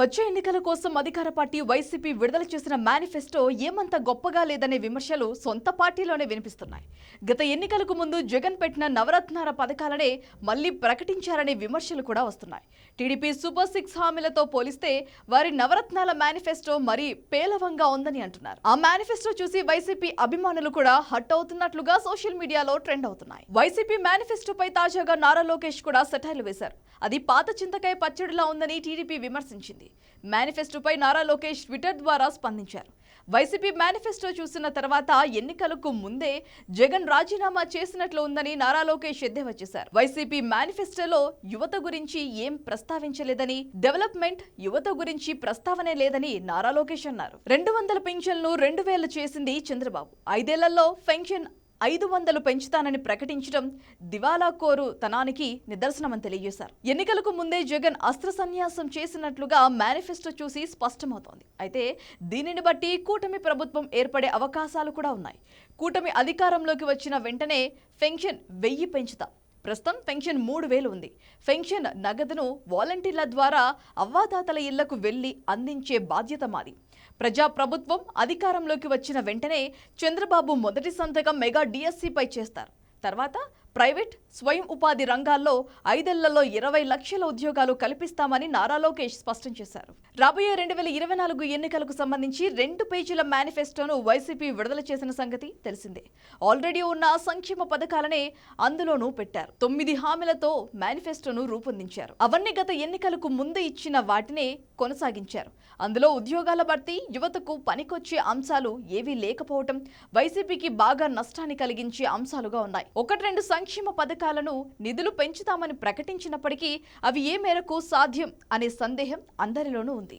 వచ్చే ఎన్నికల కోసం అధికార పార్టీ వైసీపీ విడుదల చేసిన మేనిఫెస్టో ఏమంత గొప్పగా లేదనే విమర్శలు సొంత పార్టీలోనే వినిపిస్తున్నాయి. గత ఎన్నికలకు ముందు జగన్ పెట్టిన నవరత్నాల పథకాలనే మళ్ళీ ప్రకటించారనే విమర్శలు కూడా వస్తున్నాయి. టీడీపీ సూపర్ సిక్స్ హామీలతో పోలిస్తే వారి నవరత్నాల మేనిఫెస్టో మరీ పేలవంగా ఉందని అంటున్నారు. ఆ మేనిఫెస్టో చూసి వైసీపీ అభిమానులు కూడా హట్ అవుతున్నట్లుగా సోషల్ మీడియాలో ట్రెండ్ అవుతున్నాయి. వైసీపీ మేనిఫెస్టోపై తాజాగా నారా లోకేష్ కూడా సెటైర్లు వేశారు. అది పాత చింతకాయ పచ్చడిలా ఉందని టీడీపీ విమర్శించింది. మేనిఫెస్టోపై నారా లోకేష్ ట్విట్టర్ ద్వారా స్పందించారు. వైసీపీ మేనిఫెస్టో చూసిన తర్వాత ఎన్నికలకు ముందే జగన్ రాజీనామా చేసినట్లు ఉందని నారా లోకేష్ ఎద్దేవా చేశారు. వైసీపీ మేనిఫెస్టోలో యువత గురించి ఏం ప్రస్తావించలేదని డెవలప్మెంట్ యువత గురించి ప్రస్తావనే లేదని నారా లోకేష్ అన్నారు. రెండు వందల పెన్షన్లు రెండు వేలు చేసింది చంద్రబాబు. ఐదేళ్ళలో పెన్షన్ ఐదు వందలు పెంచుతానని ప్రకటించడం దివాలా కోరు తనానికి నిదర్శనమని తెలియజేశారు. ఎన్నికలకు ముందే జగన్ అస్త్ర సన్యాసం చేసినట్లుగా మేనిఫెస్టో చూసి స్పష్టమవుతోంది. అయితే దీనిని బట్టి కూటమి ప్రభుత్వం ఏర్పడే అవకాశాలు కూడా ఉన్నాయి. కూటమి అధికారంలోకి వచ్చిన వెంటనే పెన్షన్ వెయ్యి పెంచుతాం. ప్రస్తుతం పెన్షన్ మూడు వేలు ఉంది. పెన్షన్ నగదును వాలంటీర్ల ద్వారా అవ్వాతాతల ఇళ్ళకు వెళ్ళి అందించే బాధ్యత మాది. ప్రజా ప్రభుత్వం అధికారంలోకి వచ్చిన వెంటనే చంద్రబాబు మొదటి సంతకం మెగా డిఎస్సిపై చేస్తారు. తర్వాత ప్రైవేట్ స్వయం ఉపాధి రంగాల్లో ఐదేళ్ళలో ఇరవై లక్షల ఉద్యోగాలు కల్పిస్తామని నారా లోకేష్ స్పష్టం చేశారు. రాబోయే రెండు వేల ఇరవై నాలుగు ఎన్నికలకు సంబంధించి రెండు పేజీల మేనిఫెస్టోను వైసీపీ విడుదల చేసిన సంగతి తెలిసిందే. ఆల్రెడీ ఉన్న సంక్షేమ పథకాలనే అందులోనూ పెట్టారు. తొమ్మిది హామీలతో మేనిఫెస్టోను రూపొందించారు. అవన్నీ గత ఎన్నికలకు ముందు ఇచ్చిన వాటినే కొనసాగించారు. అందులో ఉద్యోగాల భర్తీ యువతకు పనికొచ్చే అంశాలు ఏవీ లేకపోవటం వైసీపీకి బాగా నష్టాన్ని కలిగించే అంశాలుగా ఉన్నాయి. ఒకటి రెండు సంక్షేమ పథకాలను నిధులు పెంచుతామని ప్రకటించినప్పటికీ అవి ఏ మేరకు సాధ్యం అనే సందేహం అందరిలోనూ ఉంది.